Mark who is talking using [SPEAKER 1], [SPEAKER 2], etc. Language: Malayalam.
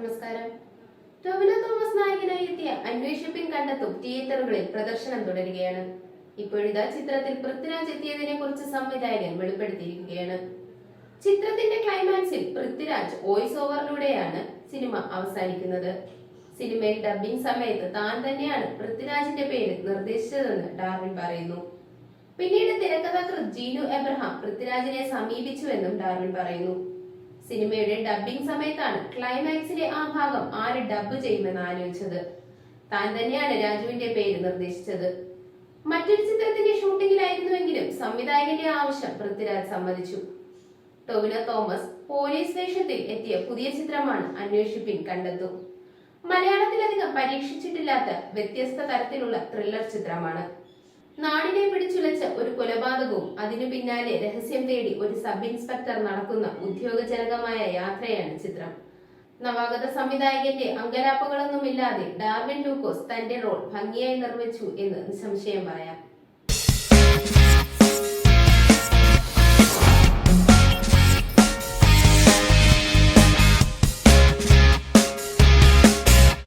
[SPEAKER 1] നമസ്കാരം. ടൊവിനോ തോമസ് നായകനായി എത്തിയ അന്വേഷിപ്പിൻ കണ്ടെത്തും തിയേറ്ററുകളിൽ പ്രദർശനം തുടരുകയാണ്. ഇപ്പോഴിതാ ചിത്രത്തിൽ പൃഥ്വിരാജ് എത്തിയതിനെ കുറിച്ച് സംവിധായകൻ വെളിപ്പെടുത്തിയിരിക്കുകയാണ്. ചിത്രത്തിന്റെ ക്ലൈമാക്സിൽ പൃഥ്വിരാജ് വോയിസ് ഓവറിലൂടെയാണ് സിനിമ അവസാനിക്കുന്നത്. സിനിമയിൽ ഡബ്ബിംഗ് സമയത്ത് താൻ തന്നെയാണ് പൃഥ്വിരാജിന്റെ പേര് നിർദ്ദേശിച്ചതെന്ന് ഡാർവിൻ പറയുന്നു. പിന്നീട് തിരക്കഥാകൃത്ത് ജീനു എബ്രഹാം പൃഥ്വിരാജിനെ സമീപിച്ചുവെന്നും ഡാർവിൻ പറയുന്നു. സിനിമയുടെ ഡബ്ബിംഗ് സമയത്താണ് ക്ലൈമാക്സിലെ ആ ഭാഗം ആര് ഡബ്ബ് ചെയ്യുമെന്ന് ആലോചിച്ചത്. താൻ തന്നെയാണ് രാജുവിന്റെ പേര് നിർദ്ദേശിച്ചത്. മറ്റൊരു ചിത്രത്തിന്റെ ഷൂട്ടിങ്ങിലായിരുന്നുവെങ്കിലും സംവിധായകന്റെ ആവശ്യം പൃഥ്വിരാജ് സമ്മതിച്ചു. ടോവിന തോമസ് പോലീസ് സ്റ്റേഷനിൽ എത്തിയ പുതിയ ചിത്രമാണ് അന്വേഷിപ്പിൻ കണ്ടെത്തും. മലയാളത്തിലധികം പരീക്ഷിച്ചിട്ടില്ലാത്ത വ്യത്യസ്ത തരത്തിലുള്ള ത്രില്ലർ ചിത്രമാണ്. നാടിനെ പിടിച്ചുലച്ച ഒരു കൊലപാതകവും അതിനു പിന്നാലെ രഹസ്യം തേടി ഒരു സബ് ഇൻസ്പെക്ടർ നടക്കുന്ന ഉദ്യോഗജനകമായ യാത്രയാണ് ചിത്രം. നവാഗത സംവിധായകന്റെ അങ്കലാപ്പുകളൊന്നുമില്ലാതെ ഡാർവിൻ ലൂക്കോസ് തന്റെ റോൾ ഭംഗിയായി നിർവഹിച്ചു എന്ന് നിസ്സംശയം പറയാം.